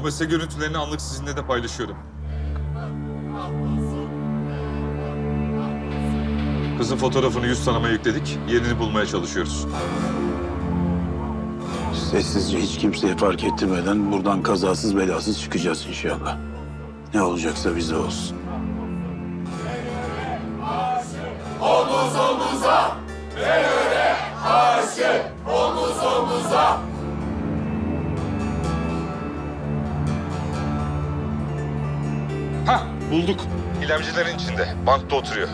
Mobese görüntülerini anlık sizinle de paylaşıyorum. Kızın fotoğrafını yüz tanımaya yükledik. Yerini bulmaya çalışıyoruz. Sessizce hiç kimseye fark ettirmeden buradan kazasız belasız çıkacağız inşallah. Ne olacaksa bize olsun. Bulduk. İlemcilerin içinde. Bankta oturuyor.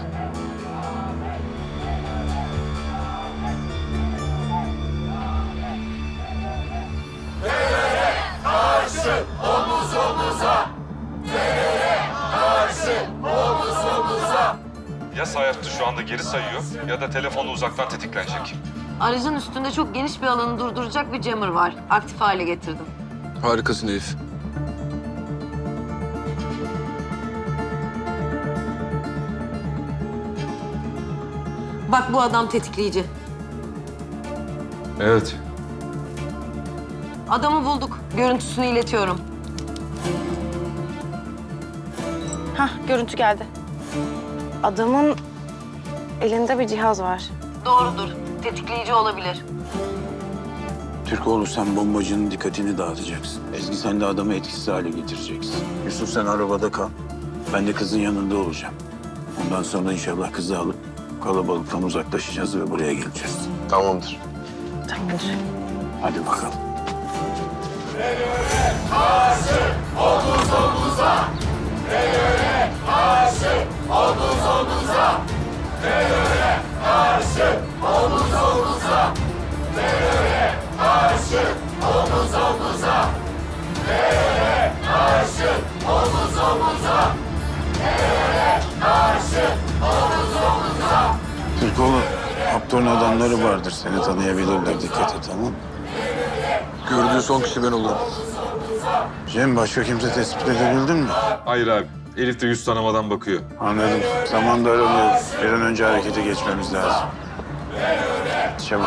Ya sayaçtı şu anda geri sayıyor ya da telefonu uzaktan tetiklenecek. Aracın üstünde çok geniş bir alanı durduracak bir jammer var. Aktif hale getirdim. Harikasın Elif. Bak bu adam tetikleyici. Evet. Adamı bulduk. Görüntüsünü iletiyorum. Hah, görüntü geldi. Adamın elinde bir cihaz var. Doğrudur. Tetikleyici olabilir. Türkoğlu sen bombacının dikkatini dağıtacaksın. Ezgi sen de adamı etkisiz hale getireceksin. Yusuf sen arabada kal. Ben de kızın yanında olacağım. Ondan sonra inşallah kızı alıp kalabalıktan uzaklaşacağız ve buraya geleceğiz. Tamamdır. Tamamdır. Hadi bakalım. Türkoğlu, Haptor'un adamları vardır. Seni tanıyabilirler. Dikkat et tamam mı? Gördüğü son kişi ben olurum. Cem başka kimse tespit edebildin mi? Hayır abi. Elif de yüz tanımadan bakıyor. Anladım. Zaman daralıyor. Bir an önce harekete geçmemiz lazım. Çabuk.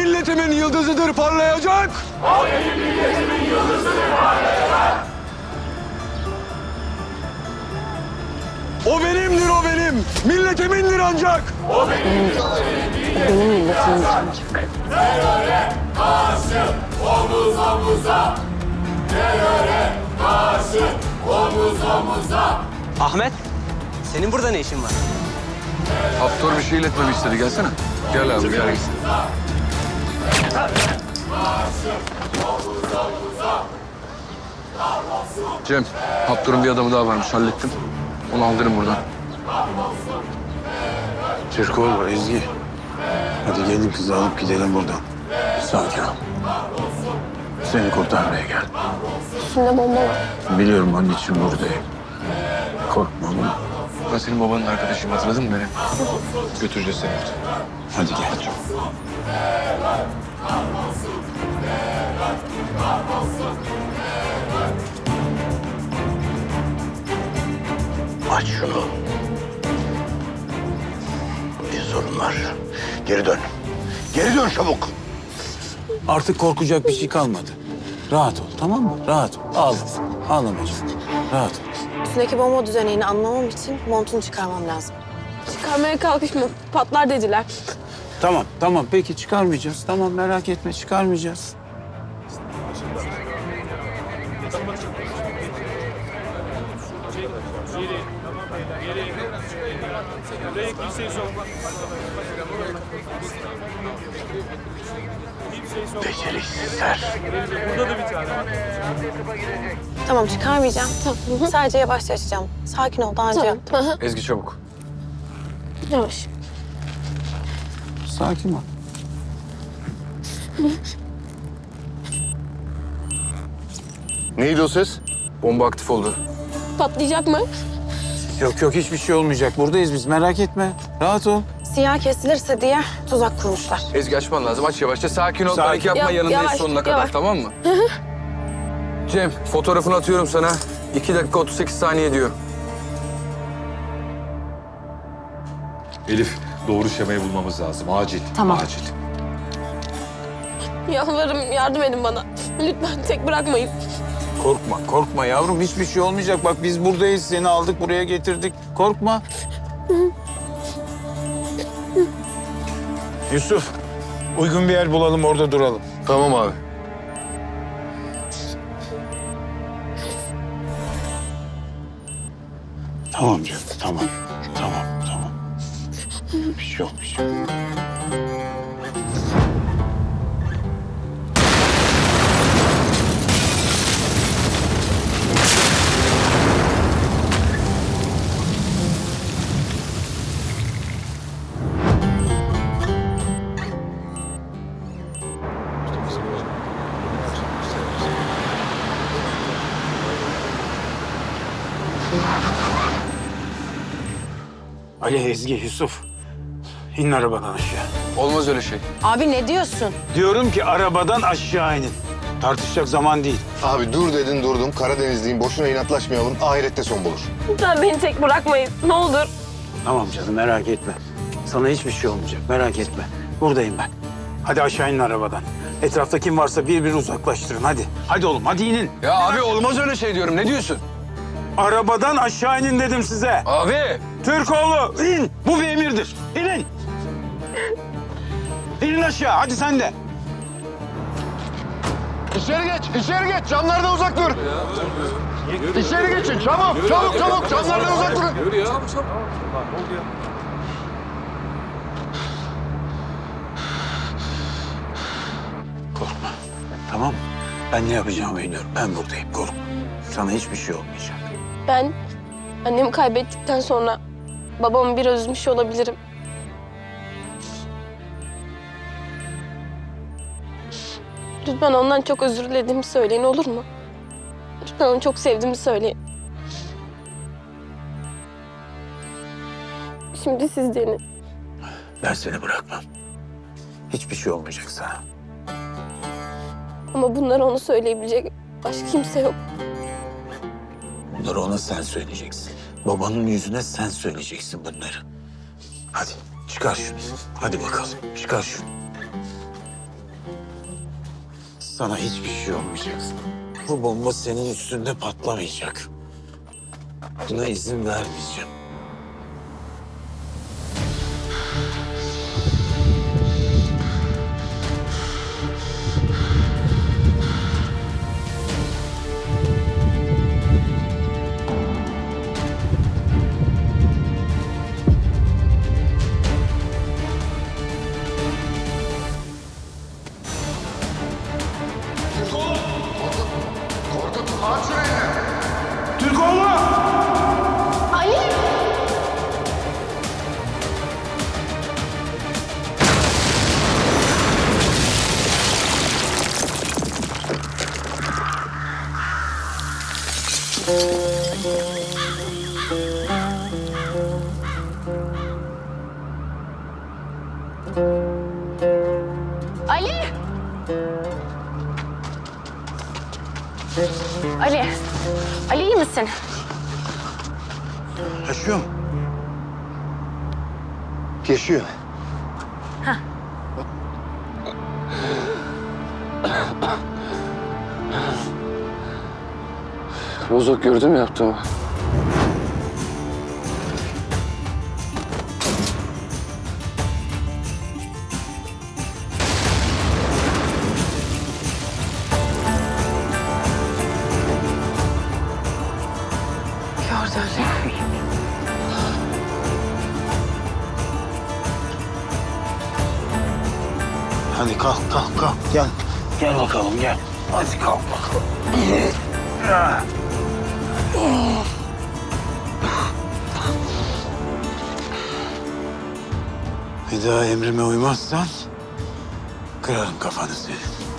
milletimin yıldızıdır parlayacak! O benimdir o benim. Milletimindir ancak. Benim milletimin ancak. Ahmet, senin burada ne işin var? Haftor bir şey iletmemi istedi. Gelsene. Gel abi gel. Cem, Haftor'un bir adamı daha varmış. Hallettim. Onu aldırın buradan. Türkoğlu, Ezgi. Hadi gelin kızı alıp gidelim buradan. Sakin ol. Seni kurtarmaya geldim. Üstünde bomba var. Biliyorum onun için buradayım. Korkma oğlum. Ben senin babanın arkadaşıyım. Hatırladın mı beni? Götüreceğiz seni. Hadi gel. Aç şunu. Bir sorun var. Geri dön. Geri dön çabuk. Artık korkacak bir şey kalmadı. Rahat ol tamam mı? Rahat ol. Ağlama. Ağlama canım. Rahat ol. Üstündeki bomba düzenini anlamam için montunu çıkarmam lazım. Çıkarmaya kalkışma. Patlar dediler. Tamam tamam peki çıkarmayacağız. Tamam merak etme çıkarmayacağız. Beceriksizler. Tamam çıkarmayacağım. Sadece yavaşça açacağım. Sakin ol daha önce Tamam. yaptım. Aha, Ezgi çabuk. Yavaş. Sakin ol. Neydi o ses? Bomba aktif oldu. Patlayacak mı? Yok yok hiçbir şey olmayacak. Buradayız biz merak etme. Rahat ol. Siyah kesilirse diye tuzak kurmuşlar. Ezgi açman lazım. Aç yavaşça. Sakin ol. Sakin. Panik yapma. Yanındayız yavaş, sonuna kadar. yavaş. Tamam mı? Cem fotoğrafını atıyorum sana. 2 dakika 38 saniye diyor. Elif doğru şemayı bulmamız lazım. Acil. Tamam. Acil. Yalvarırım yardım edin bana. Lütfen tek bırakmayın. Korkma korkma yavrum hiçbir şey olmayacak. Bak biz buradayız seni aldık buraya getirdik. Korkma. Yusuf uygun bir yer bulalım orada duralım. Tamam abi. Tamam canım tamam. Tamam tamam. Bir şey yok bir şey yok. Ali, Ezgi, Yusuf. İnin arabadan aşağı. Olmaz öyle şey. Abi ne diyorsun? Diyorum ki arabadan aşağı inin. Tartışacak zaman değil. Abi dur dedin durdum. Karadenizliyim. Boşuna inatlaşmayalım. Ahirette son bulur. Lütfen beni tek bırakmayın. Ne olur. Tamam canım merak etme. Sana hiçbir şey olmayacak merak etme. Buradayım ben. Hadi aşağı inin arabadan. Etrafta kim varsa bir bir uzaklaştırın hadi. Hadi oğlum hadi inin. Ya abi olmaz öyle şey diyorum. Ne diyorsun? Arabadan aşağı inin dedim size. Abi. Türkoğlu in. Bu bir emirdir. İnin. İnin aşağı hadi sen de. İçeri geç, içeri geç. Camlardan uzak dur. İçeri geçin. Çabuk, çabuk, çabuk. Camlardan uzak durun. Korkma. Tamam mı? Ben ne yapacağımı biliyorum. Ben buradayım korkma. Sana hiçbir şey olmayacak. Ben annemi kaybettikten sonra babamı biraz üzmüş olabilirim. Lütfen ondan çok özür dilediğimi söyleyin olur mu? Lütfen onu çok sevdiğimi söyleyin. Şimdi siz denin. Ben seni bırakmam. Hiçbir şey olmayacak sana. Ama bunları ona söyleyebilecek başka kimse yok. Bunları ona sen söyleyeceksin. Babanın yüzüne sen söyleyeceksin bunları. Hadi çıkar şunu. Hadi bakalım çıkar şunu. Sana hiçbir şey olmayacak. Bu bomba senin üstünde patlamayacak. Buna izin vermeyeceğim. Ali! Ali! Ali iyi misin? Yaşıyor mu? Bozok gördün mü yaptığımı? Hadi kalk kalk kalk gel. Gel bakalım gel. Hadi kalk bakalım. Bir daha emrime uymazsan kırarım kafanı senin.